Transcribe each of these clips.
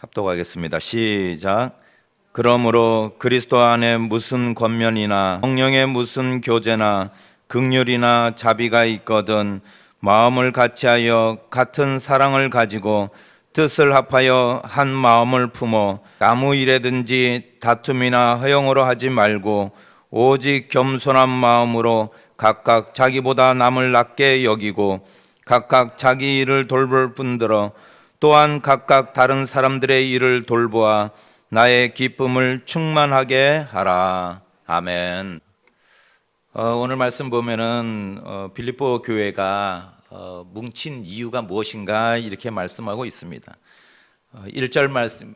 합독하겠습니다. 시작. 그러므로 그리스도 안에 무슨 권면이나 성령의 무슨 교제나 극률이나 자비가 있거든 마음을 같이하여 같은 사랑을 가지고 뜻을 합하여 한 마음을 품어 아무 일에든지 다툼이나 허영으로 하지 말고 오직 겸손한 마음으로 각각 자기보다 남을 낮게 여기고 각각 자기 일을 돌볼 뿐더러 또한 각각 다른 사람들의 일을 돌보아 나의 기쁨을 충만하게 하라. 아멘. 어, 오늘 말씀 보면은 어, 빌립보 교회가 어, 뭉친 이유가 무엇인가 이렇게 말씀하고 있습니다. 어, 1절 말씀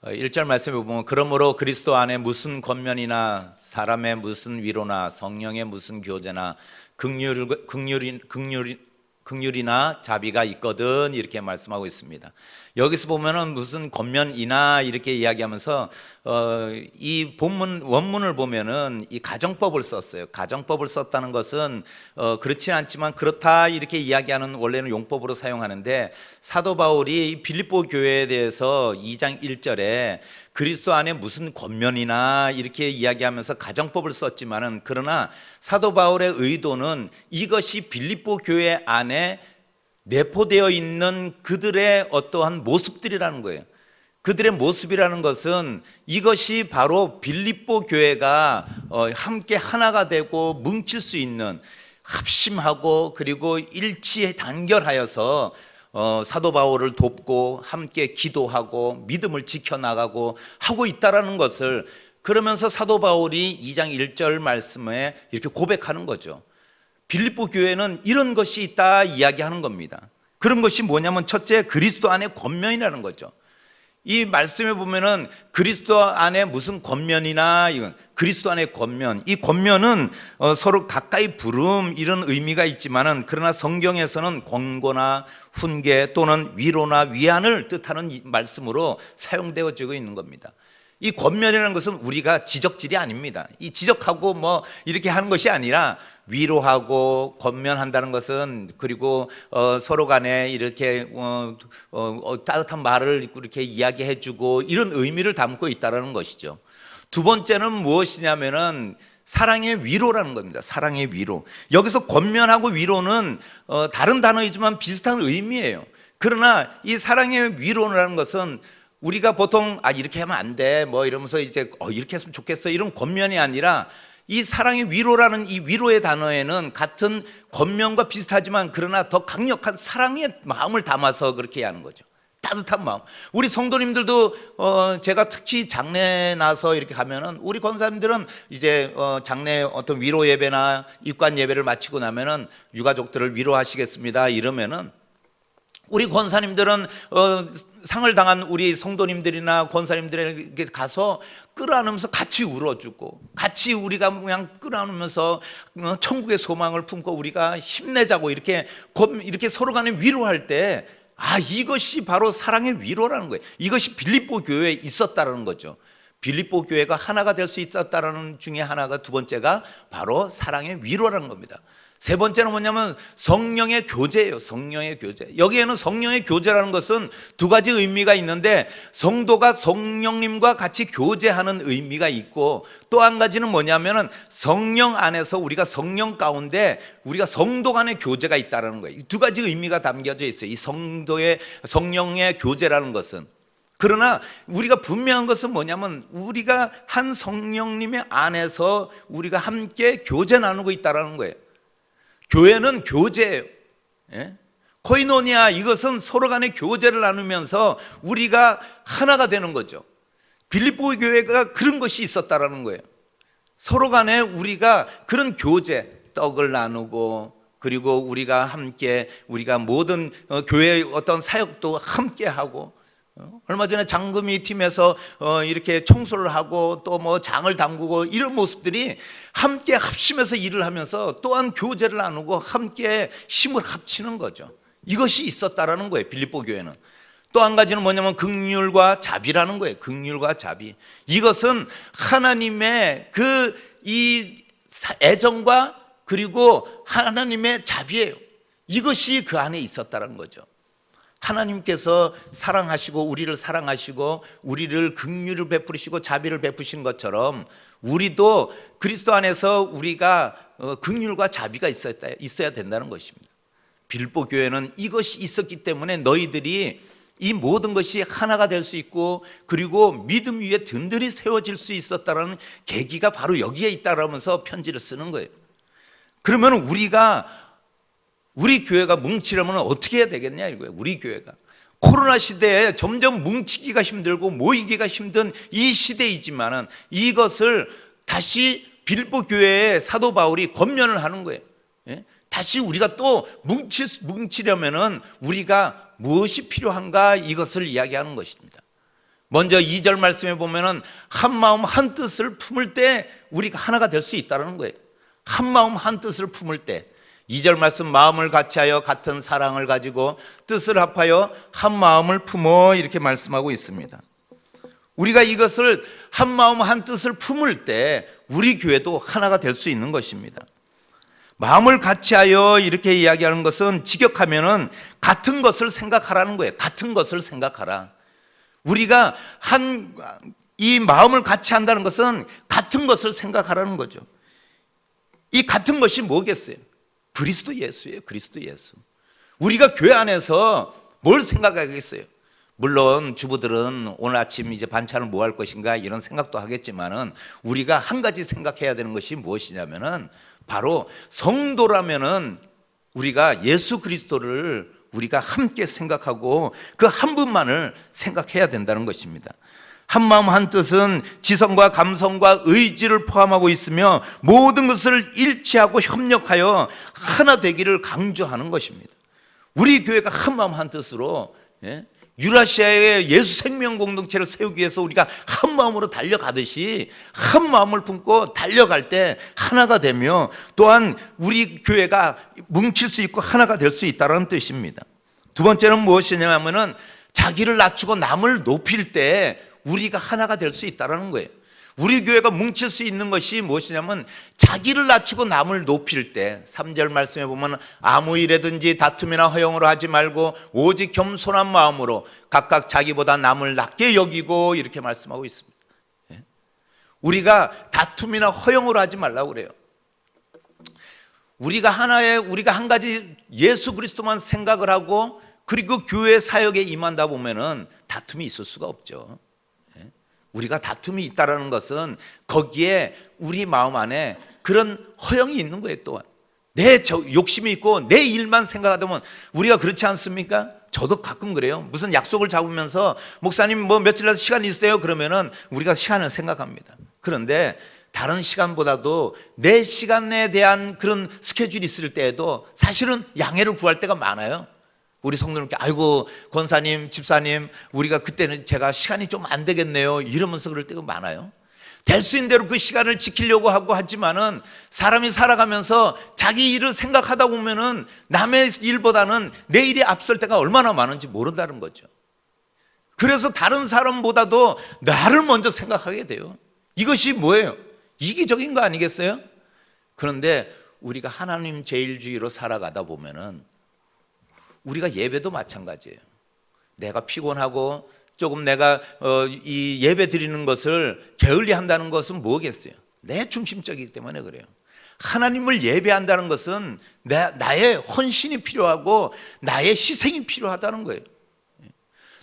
어, 1절 말씀에 보면 그러므로 그리스도 안에 무슨 권면이나 사람의 무슨 위로나 성령의 무슨 교제나 극률 극률이 극률이 극률이나 자비가 있거든 이렇게 말씀하고 있습니다. 여기서 보면은 무슨 권면이나 이렇게 이야기하면서 어, 이 본문 원문을 보면은 이 가정법을 썼어요. 가정법을 썼다는 것은 어, 그렇지 않지만 그렇다 이렇게 이야기하는 원래는 용법으로 사용하는데 사도 바울이 빌립보 교회에 대해서 2장 1절에 그리스도 안에 무슨 권면이나 이렇게 이야기하면서 가정법을 썼지만은 그러나 사도 바울의 의도는 이것이 빌립보 교회 안에 내포되어 있는 그들의 어떠한 모습들이라는 거예요. 그들의 모습이라는 것은 이것이 바로 빌립보 교회가 어, 함께 하나가 되고 뭉칠 수 있는 합심하고 그리고 일치 단결하여서 어, 사도 바울을 돕고 함께 기도하고 믿음을 지켜나가고 하고 있다라는 것을 그러면서 사도 바울이 2장 1절 말씀에 이렇게 고백하는 거죠. 빌립보 교회는 이런 것이 있다 이야기하는 겁니다. 그런 것이 뭐냐면 첫째 그리스도 안에 권면이라는 거죠. 이 말씀에 보면은 그리스도 안에 무슨 권면이나 이건 그리스도 안에 권면 이 권면은 어, 서로 가까이 부름 이런 의미가 있지만은 그러나 성경에서는 권고나 훈계 또는 위로나 위안을 뜻하는 이 말씀으로 사용되어지고 있는 겁니다. 이 권면이라는 것은 우리가 지적질이 아닙니다. 이 지적하고 뭐 이렇게 하는 것이 아니라 위로하고 권면한다는 것은 그리고 어, 서로 간에 이렇게 어, 어, 어, 따뜻한 말을 이렇게 이야기해주고 이런 의미를 담고 있다라는 것이죠. 두 번째는 무엇이냐면은 사랑의 위로라는 겁니다. 사랑의 위로. 여기서 권면하고 위로는 어, 다른 단어이지만 비슷한 의미예요. 그러나 이 사랑의 위로라는 것은 우리가 보통 아 이렇게 하면 안 돼. 뭐 이러면서 이제 어 이렇게 했으면 좋겠어. 이런 권면이 아니라 이 사랑의 위로라는 이 위로의 단어에는 같은 권면과 비슷하지만 그러나 더 강력한 사랑의 마음을 담아서 그렇게 하는 거죠. 따뜻한 마음. 우리 성도님들도 어 제가 특히 장례 나서 이렇게 가면은 우리 권사님들은 이제 어 장례 어떤 위로 예배나 입관 예배를 마치고 나면은 유가족들을 위로하시겠습니다. 이러면은 우리 권사님들은 어, 상을 당한 우리 성도님들이나 권사님들에게 가서 끌어안으면서 같이 울어주고 같이 우리가 그냥 끌어안으면서 어, 천국의 소망을 품고 우리가 힘내자고 이렇게 곧 이렇게 서로 간에 위로할 때 아 이것이 바로 사랑의 위로라는 거예요. 이것이 빌립보 교회에 있었다라는 거죠. 빌립보 교회가 하나가 될 수 있었다라는 중에 하나가 두 번째가 바로 사랑의 위로라는 겁니다. 세 번째는 뭐냐면 성령의 교제예요. 성령의 교제. 여기에는 성령의 교제라는 것은 두 가지 의미가 있는데 성도가 성령님과 같이 교제하는 의미가 있고 또 한 가지는 뭐냐면은 성령 안에서 우리가 성령 가운데 우리가 성도 간의 교제가 있다라는 거예요. 이두 가지 의미가 담겨져 있어요. 이 성도의 성령의 교제라는 것은 그러나 우리가 분명한 것은 뭐냐면 우리가 한 성령님의 안에서 우리가 함께 교제 나누고 있다라는 거예요. 교회는 교제예요. 예? 코이노니아 이것은 서로 간의 교제를 나누면서 우리가 하나가 되는 거죠. 빌립보 교회가 그런 것이 있었다라는 거예요. 서로 간에 우리가 그런 교제, 떡을 나누고 그리고 우리가 함께 우리가 모든 어, 교회의 어떤 사역도 함께 하고 어, 얼마 전에 장금이 팀에서 어, 이렇게 청소를 하고 또 뭐 장을 담그고 이런 모습들이 함께 합심해서 일을 하면서 또한 교제를 나누고 함께 힘을 합치는 거죠. 이것이 있었다라는 거예요. 빌립보 교회는. 또 한 가지는 뭐냐면 극률과 자비라는 거예요. 극률과 자비. 이것은 하나님의 그 이 애정과 그리고 하나님의 자비예요. 이것이 그 안에 있었다는 거죠. 하나님께서 사랑하시고 우리를 사랑하시고 우리를 긍휼을 베푸시고 자비를 베푸신 것처럼 우리도 그리스도 안에서 우리가 어, 긍휼과 자비가 있어야, 된다는 것입니다. 빌보 교회는 이것이 있었기 때문에 너희들이 이 모든 것이 하나가 될 수 있고 그리고 믿음 위에 든든히 세워질 수 있었다라는 계기가 바로 여기에 있다라면서 편지를 쓰는 거예요. 그러면 우리가 우리 교회가 뭉치려면 어떻게 해야 되겠냐 이거예요. 우리 교회가 코로나 시대에 점점 뭉치기가 힘들고 모이기가 힘든 이 시대이지만은 이것을 다시 빌보 교회의 사도 바울이 권면을 하는 거예요. 예? 다시 우리가 또 뭉치, 뭉치려면은 우리가 무엇이 필요한가 이것을 이야기하는 것입니다. 먼저 2절 말씀에 보면은 한 마음 한 뜻을 품을 때 우리가 하나가 될 수 있다는 거예요. 한 마음 한 뜻을 품을 때 2절 말씀 마음을 같이하여 같은 사랑을 가지고 뜻을 합하여 한 마음을 품어 이렇게 말씀하고 있습니다. 우리가 이것을 한 마음 한 뜻을 품을 때 우리 교회도 하나가 될 수 있는 것입니다. 마음을 같이하여 이렇게 이야기하는 것은 직역하면은 같은 것을 생각하라는 거예요. 같은 것을 생각하라. 우리가 한 이 마음을 같이 한다는 것은 같은 것을 생각하라는 거죠. 이 같은 것이 뭐겠어요? 그리스도 예수예요. 그리스도 예수. 우리가 교회 안에서 뭘 생각하겠어요? 물론 주부들은 오늘 아침 이제 반찬을 뭐 할 것인가 이런 생각도 하겠지만은 우리가 한 가지 생각해야 되는 것이 무엇이냐면은 바로 성도라면은 우리가 예수 그리스도를 우리가 함께 생각하고 그 한 분만을 생각해야 된다는 것입니다. 한 마음 한 뜻은 지성과 감성과 의지를 포함하고 있으며 모든 것을 일치하고 협력하여 하나 되기를 강조하는 것입니다. 우리 교회가 한 마음 한 뜻으로 예? 유라시아의 예수 생명 공동체를 세우기 위해서 우리가 한 마음으로 달려가듯이 한 마음을 품고 달려갈 때 하나가 되며 또한 우리 교회가 뭉칠 수 있고 하나가 될 수 있다는 뜻입니다. 두 번째는 무엇이냐면은 자기를 낮추고 남을 높일 때 우리가 하나가 될 수 있다는 거예요. 우리 교회가 뭉칠 수 있는 것이 무엇이냐면 자기를 낮추고 남을 높일 때 3절 말씀에 보면 아무 일에든지 다툼이나 허용으로 하지 말고 오직 겸손한 마음으로 각각 자기보다 남을 낮게 여기고 이렇게 말씀하고 있습니다. 예? 우리가 다툼이나 허용으로 하지 말라고 그래요. 우리가 하나의 우리가 한 가지 예수 그리스도만 생각을 하고 그리고 교회 사역에 임한다 보면은 다툼이 있을 수가 없죠. 예? 우리가 다툼이 있다라는 것은 거기에 우리 마음 안에 그런 허영이 있는 거예요, 또한. 내 저- 욕심이 있고 내 일만 생각하다 보면 우리가 그렇지 않습니까? 저도 가끔 그래요. 무슨 약속을 잡으면서 목사님 뭐 며칠 날 시간 있어요? 그러면은 우리가 시간을 생각합니다. 그런데 다른 시간보다도 내 시간에 대한 그런 스케줄이 있을 때에도 사실은 양해를 구할 때가 많아요. 우리 성도님께 아이고 권사님 집사님 우리가 그때는 제가 시간이 좀 안 되겠네요 이러면서 그럴 때가 많아요 될 수 있는 대로 그 시간을 지키려고 하고 하지만은 사람이 살아가면서 자기 일을 생각하다 보면은 남의 일보다는 내 일이 앞설 때가 얼마나 많은지 모른다는 거죠 그래서 다른 사람보다도 나를 먼저 생각하게 돼요 이것이 뭐예요? 이기적인 거 아니겠어요? 그런데 우리가 하나님 제일주의로 살아가다 보면은 우리가 예배도 마찬가지예요. 내가 피곤하고 조금 내가 어, 이 예배 드리는 것을 게을리 한다는 것은 뭐겠어요? 내 중심적이기 때문에 그래요. 하나님을 예배한다는 것은 내, 나의 헌신이 필요하고 나의 희생이 필요하다는 거예요.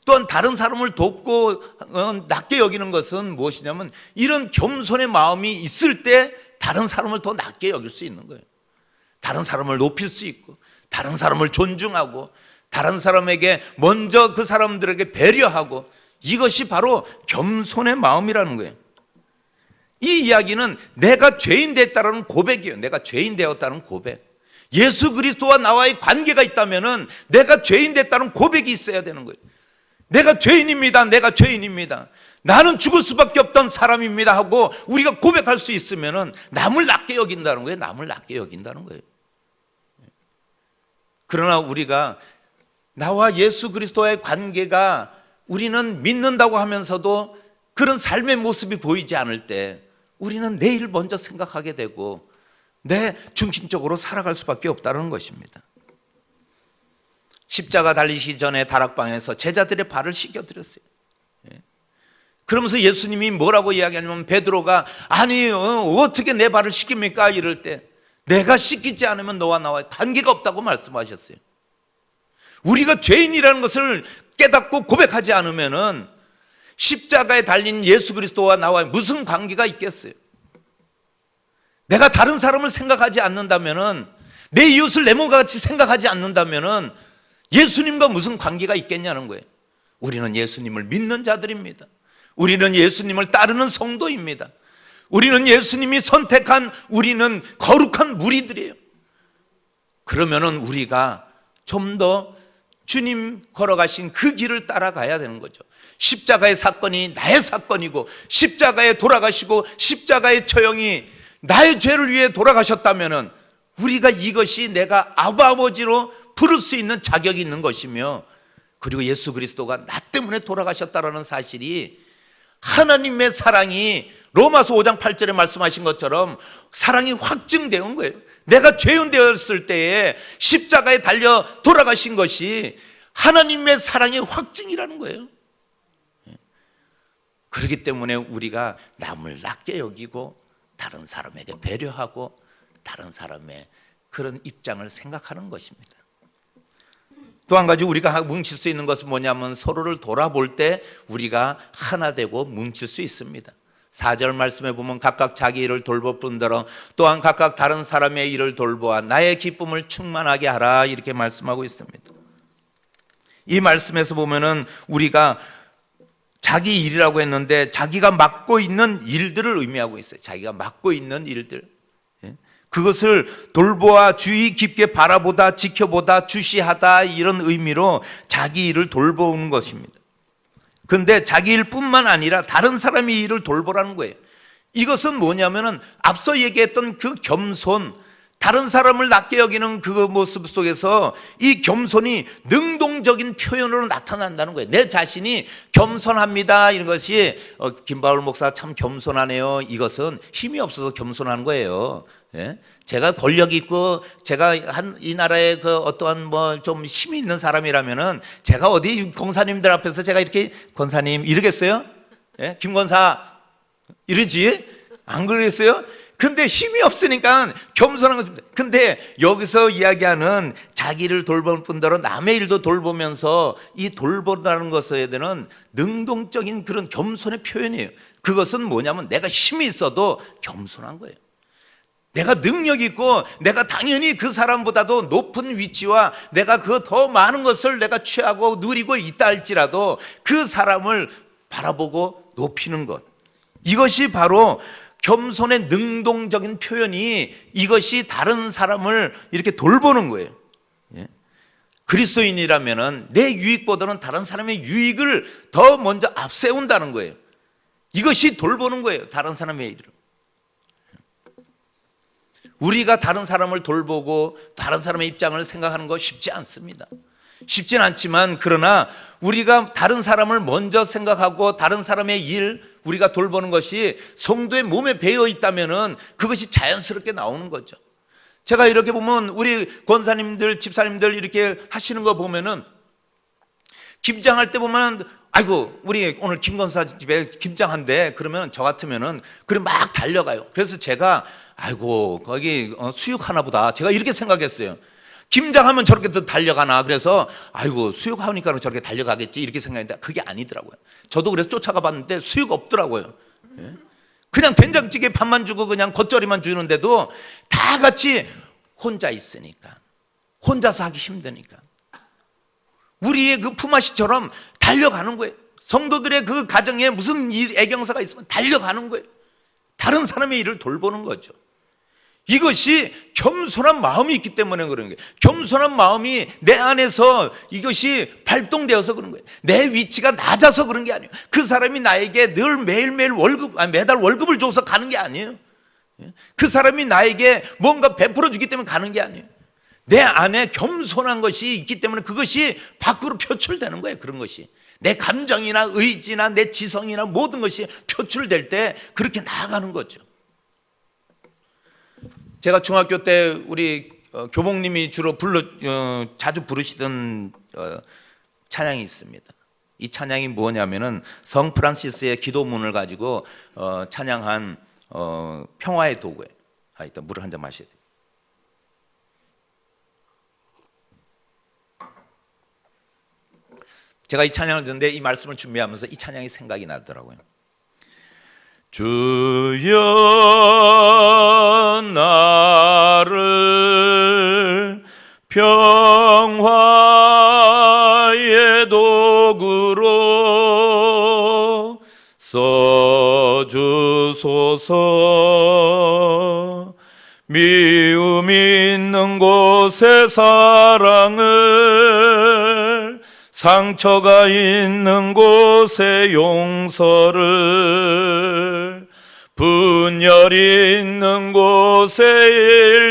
또한 다른 사람을 돕고 어, 낮게 여기는 것은 무엇이냐면 이런 겸손의 마음이 있을 때 다른 사람을 더 낮게 여길 수 있는 거예요. 다른 사람을 높일 수 있고 다른 사람을 존중하고 다른 사람에게 먼저 그 사람들에게 배려하고 이것이 바로 겸손의 마음이라는 거예요. 이 이야기는 내가 죄인 됐다는 고백이에요. 내가 죄인 되었다는 고백. 예수 그리스도와 나와의 관계가 있다면은 내가 죄인 됐다는 고백이 있어야 되는 거예요. 내가 죄인입니다. 내가 죄인입니다. 나는 죽을 수밖에 없던 사람입니다 하고 우리가 고백할 수 있으면은 남을 낮게 여긴다는 거예요. 남을 낮게 여긴다는 거예요. 그러나 우리가 나와 예수 그리스도의 관계가 우리는 믿는다고 하면서도 그런 삶의 모습이 보이지 않을 때 우리는 내일 먼저 생각하게 되고 내 중심적으로 살아갈 수밖에 없다는 것입니다. 십자가 달리시 전에 다락방에서 제자들의 발을 씻겨드렸어요. 예. 그러면서 예수님이 뭐라고 이야기하냐면 베드로가 아니 어, 떻게 내 발을 씻깁니까 이럴 때 내가 씻기지 않으면 너와 나와 관계가 없다고 말씀하셨어요. 우리가 죄인이라는 것을 깨닫고 고백하지 않으면은 십자가에 달린 예수 그리스도와 나와 무슨 관계가 있겠어요? 내가 다른 사람을 생각하지 않는다면은 내 이웃을 내 몸과 같이 생각하지 않는다면은 예수님과 무슨 관계가 있겠냐는 거예요. 우리는 예수님을 믿는 자들입니다. 우리는 예수님을 따르는 성도입니다. 우리는 예수님이 선택한 우리는 거룩한 무리들이에요. 그러면은 우리가 좀 더 주님 걸어가신 그 길을 따라가야 되는 거죠. 십자가의 사건이 나의 사건이고 십자가에 돌아가시고 십자가의 처형이 나의 죄를 위해 돌아가셨다면은 우리가 이것이 내가 아버 아버지로 부를 수 있는 자격이 있는 것이며 그리고 예수 그리스도가 나 때문에 돌아가셨다라는 사실이 하나님의 사랑이 로마서 5장 8절에 말씀하신 것처럼 사랑이 확증되는 거예요. 내가 죄인 되었을 때에 십자가에 달려 돌아가신 것이 하나님의 사랑의 확증이라는 거예요. 그렇기 때문에 우리가 남을 낮게 여기고 다른 사람에게 배려하고 다른 사람의 그런 입장을 생각하는 것입니다. 또 한 가지 우리가 뭉칠 수 있는 것은 뭐냐면 서로를 돌아볼 때 우리가 하나 되고 뭉칠 수 있습니다. 4절 말씀에 보면 각각 자기 일을 돌볼 뿐더러 또한 각각 다른 사람의 일을 돌보아 나의 기쁨을 충만하게 하라 이렇게 말씀하고 있습니다. 이 말씀에서 보면은 우리가 자기 일이라고 했는데 자기가 맡고 있는 일들을 의미하고 있어요. 자기가 맡고 있는 일들. 예? 그것을 돌보아 주의 깊게 바라보다 지켜보다 주시하다 이런 의미로 자기 일을 돌보는 것입니다. 근데 자기 일뿐만 아니라 다른 사람의 일을 돌보라는 거예요. 이것은 뭐냐면은 앞서 얘기했던 그 겸손, 다른 사람을 낮게 여기는 그 모습 속에서 이 겸손이 능동적인 표현으로 나타난다는 거예요. 내 자신이 겸손합니다. 이런 것이 어, 김바울 목사 참 겸손하네요. 이것은 힘이 없어서 겸손한 거예요. 예? 제가 권력 있고 제가 한 이 나라의 그 어떠한 뭐 좀 힘이 있는 사람이라면은 제가 어디 권사님들 앞에서 제가 이렇게 권사님 이러겠어요? 예? 김권사 이러지? 안 그러겠어요? 근데 힘이 없으니까 겸손한 것입니다. 근데 여기서 이야기하는 자기를 돌볼 뿐더러 남의 일도 돌보면서 이 돌보다는 것에 대한 능동적인 그런 겸손의 표현이에요. 그것은 뭐냐면 내가 힘이 있어도 겸손한 거예요. 내가 능력 있고 내가 당연히 그 사람보다도 높은 위치와 내가 그 더 많은 것을 내가 취하고 누리고 있다 할지라도 그 사람을 바라보고 높이는 것. 이것이 바로 겸손의 능동적인 표현이 이것이 다른 사람을 이렇게 돌보는 거예요. 예? 그리스도인이라면은 내 유익보다는 다른 사람의 유익을 더 먼저 앞세운다는 거예요. 이것이 돌보는 거예요. 다른 사람의 일을. 우리가 다른 사람을 돌보고 다른 사람의 입장을 생각하는 거 쉽지 않습니다. 쉽진 않지만 그러나 우리가 다른 사람을 먼저 생각하고 다른 사람의 일 우리가 돌보는 것이 성도의 몸에 배어 있다면은 그것이 자연스럽게 나오는 거죠. 제가 이렇게 보면 우리 권사님들, 집사님들 이렇게 하시는 거 보면은 김장할 때 보면 아이고 우리 오늘 김건사 집에 김장한대 그러면 저 같으면은 그래 막 달려가요. 그래서 제가 아이고 거기 어, 수육 하나 보다 제가 이렇게 생각했어요. 김장하면 저렇게 또 달려가나 그래서 아이고 수육하니까 저렇게 달려가겠지 이렇게 생각했는데 그게 아니더라고요. 저도 그래서 쫓아가 봤는데 수육 없더라고요. 예? 그냥 된장찌개 밥만 주고 그냥 겉절이만 주는데도 다 같이 혼자 있으니까 혼자서 하기 힘드니까 우리의 그 품앗이처럼 달려가는 거예요. 성도들의 그 가정에 무슨 일, 애경사가 있으면 달려가는 거예요. 다른 사람의 일을 돌보는 거죠. 이것이 겸손한 마음이 있기 때문에 그런 거예요. 겸손한 마음이 내 안에서 이것이 발동되어서 그런 거예요. 내 위치가 낮아서 그런 게 아니에요. 그 사람이 나에게 늘 매일매일 월급, 아니 매달 월급을 줘서 가는 게 아니에요. 그 사람이 나에게 뭔가 베풀어 주기 때문에 가는 게 아니에요. 내 안에 겸손한 것이 있기 때문에 그것이 밖으로 표출되는 거예요. 그런 것이. 내 감정이나 의지나 내 지성이나 모든 것이 표출될 때 그렇게 나아가는 거죠. 제가 중학교 때 우리 어, 교목님이 주로 불러 어, 자주 부르시던 어, 찬양이 있습니다. 이 찬양이 뭐냐면은 성 프란시스의 기도문을 가지고 어, 찬양한 어, 평화의 도구에. 아, 일단 물을 한 잔 마셔야 돼. 제가 이 찬양을 듣는데 이 말씀을 준비하면서 이 찬양이 생각이 나더라고요. 주여 나를 평화의 도구로 써주소서. 미움 있는 곳에 사랑을 상처가 있는 곳에 용서를 분열 있는 곳에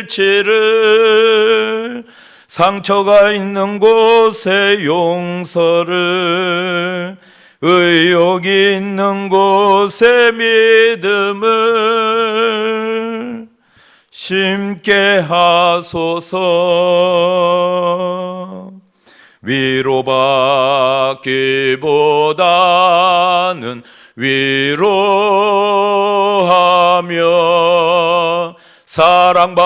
일치를 상처가 있는 곳에 용서를 의욕 있는 곳에 믿음을 심게 하소서 위로받기보다는 위로하며 사랑받기보다는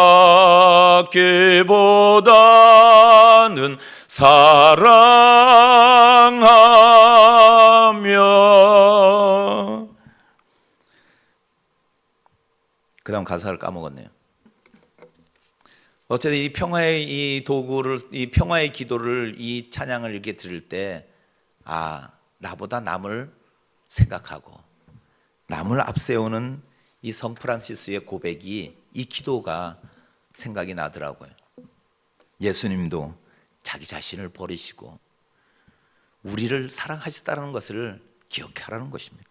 사랑하며 그 다음 가사를 까먹었네요 어쨌든 이 평화의 이 도구를 이 평화의 기도를 이 찬양을 이렇게 들을 때 아 나보다 남을 생각하고 남을 앞세우는 이 성 프란시스의 고백이 이 기도가 생각이 나더라고요. 예수님도 자기 자신을 버리시고 우리를 사랑하셨다는 것을 기억하라는 것입니다.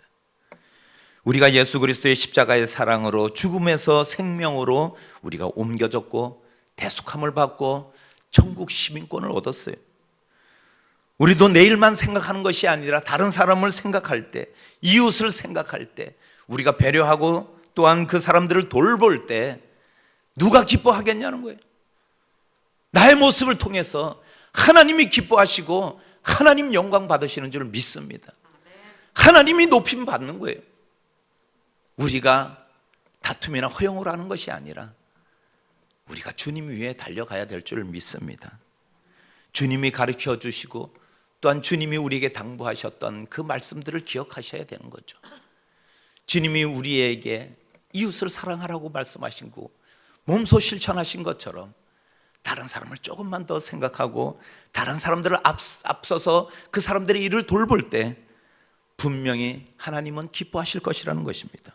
우리가 예수 그리스도의 십자가의 사랑으로 죽음에서 생명으로 우리가 옮겨졌고 대속함을 받고 천국 시민권을 얻었어요. 우리도 내일만 생각하는 것이 아니라 다른 사람을 생각할 때, 이웃을 생각할 때, 우리가 배려하고 또한 그 사람들을 돌볼 때 누가 기뻐하겠냐는 거예요. 나의 모습을 통해서 하나님이 기뻐하시고 하나님 영광 받으시는 줄 믿습니다. 하나님이 높임 받는 거예요. 우리가 다툼이나 허용을 하는 것이 아니라 우리가 주님 위에 달려가야 될 줄 믿습니다. 주님이 가르쳐 주시고 또한 주님이 우리에게 당부하셨던 그 말씀들을 기억하셔야 되는 거죠. 주님이 우리에게 이웃을 사랑하라고 말씀하신 거 몸소 실천하신 것처럼 다른 사람을 조금만 더 생각하고 다른 사람들을 앞, 앞서서 그 사람들의 일을 돌볼 때 분명히 하나님은 기뻐하실 것이라는 것입니다.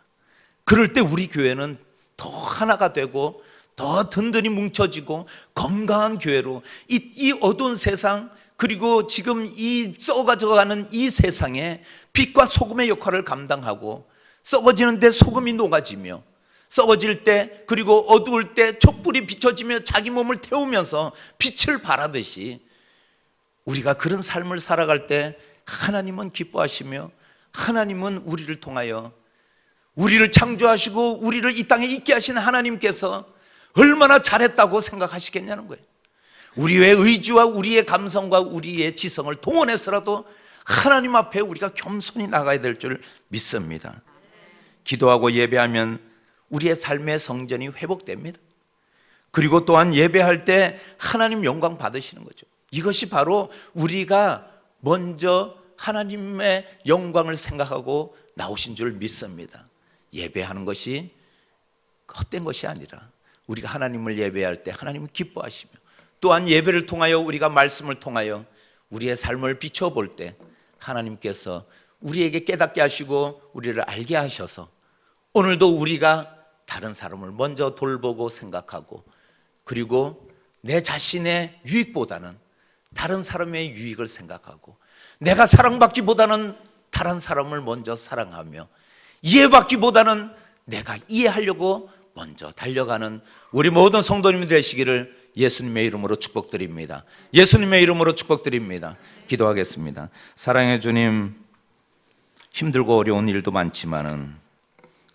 그럴 때 우리 교회는 더 하나가 되고 더 든든히 뭉쳐지고 건강한 교회로 이, 이 어두운 세상 그리고 지금 이 썩어져가는 이 세상에 빛과 소금의 역할을 감당하고 썩어지는데 소금이 녹아지며 썩어질 때 그리고 어두울 때 촛불이 비춰지며 자기 몸을 태우면서 빛을 발하듯이 우리가 그런 삶을 살아갈 때 하나님은 기뻐하시며 하나님은 우리를 통하여 우리를 창조하시고 우리를 이 땅에 있게 하신 하나님께서 얼마나 잘했다고 생각하시겠냐는 거예요. 우리의 의지와 우리의 감성과 우리의 지성을 동원해서라도 하나님 앞에 우리가 겸손히 나가야 될 줄 믿습니다. 기도하고 예배하면 우리의 삶의 성전이 회복됩니다. 그리고 또한 예배할 때 하나님 영광 받으시는 거죠. 이것이 바로 우리가 먼저 하나님의 영광을 생각하고 나오신 줄 믿습니다. 예배하는 것이 헛된 것이 아니라 우리가 하나님을 예배할 때 하나님을 기뻐하시며 또한 예배를 통하여 우리가 말씀을 통하여 우리의 삶을 비춰볼 때 하나님께서 우리에게 깨닫게 하시고 우리를 알게 하셔서 오늘도 우리가 다른 사람을 먼저 돌보고 생각하고 그리고 내 자신의 유익보다는 다른 사람의 유익을 생각하고 내가 사랑받기보다는 다른 사람을 먼저 사랑하며 이해받기보다는 내가 이해하려고 먼저 달려가는 우리 모든 성도님들 되시기를 예수님의 이름으로 축복드립니다. 예수님의 이름으로 축복드립니다. 기도하겠습니다. 사랑의 주님, 힘들고 어려운 일도 많지만은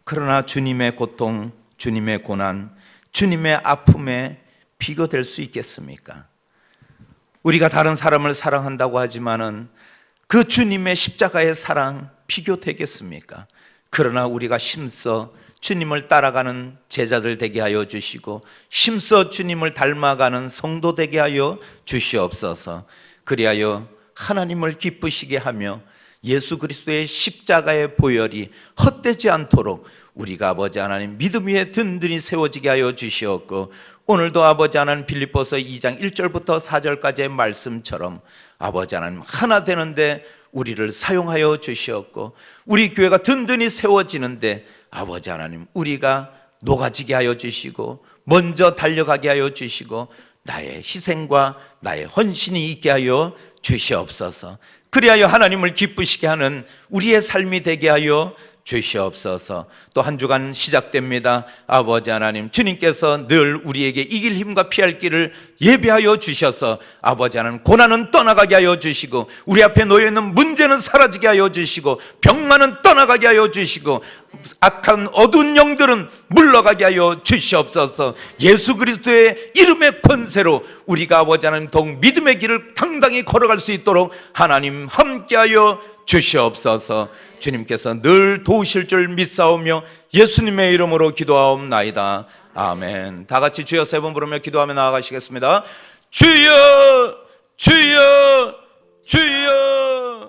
그러나 주님의 고통, 주님의 고난, 주님의 아픔에 비교될 수 있겠습니까? 우리가 다른 사람을 사랑한다고 하지만은 그 주님의 십자가의 사랑 비교되겠습니까? 그러나 우리가 힘써 주님을 따라가는 제자들 되게 하여 주시고 힘써 주님을 닮아가는 성도 되게 하여 주시옵소서. 그리하여 하나님을 기쁘시게 하며 예수 그리스도의 십자가의 보혈이 헛되지 않도록 우리가 아버지 하나님 믿음 위에 든든히 세워지게 하여 주시옵고 오늘도 아버지 하나님 빌립보서 2장 1절부터 4절까지의 말씀처럼 아버지 하나님 하나 되는데 우리를 사용하여 주시옵고 우리 교회가 든든히 세워지는데 아버지 하나님 우리가 녹아지게 하여 주시고 먼저 달려가게 하여 주시고 나의 희생과 나의 헌신이 있게 하여 주시옵소서. 그리하여 하나님을 기쁘시게 하는 우리의 삶이 되게 하여 주시옵소서. 또 한 주간 시작됩니다. 아버지 하나님, 주님께서 늘 우리에게 이길 힘과 피할 길을 예비하여 주셔서 아버지 하나님 고난은 떠나가게 하여 주시고 우리 앞에 놓여 있는 문제는 사라지게 하여 주시고 병만은 떠나가게 하여 주시고 악한 어두운 영들은 물러가게 하여 주시옵소서. 예수 그리스도의 이름의 권세로 우리가 아버지 하나님 더욱 믿음의 길을 당당히 걸어갈 수 있도록 하나님 함께하여 주시옵소서. 주님께서 늘 도우실 줄 믿사오며 예수님의 이름으로 기도하옵나이다. 아멘. 다 같이 주여 세 번 부르며 기도하며 나아가시겠습니다. 주여, 주여, 주여.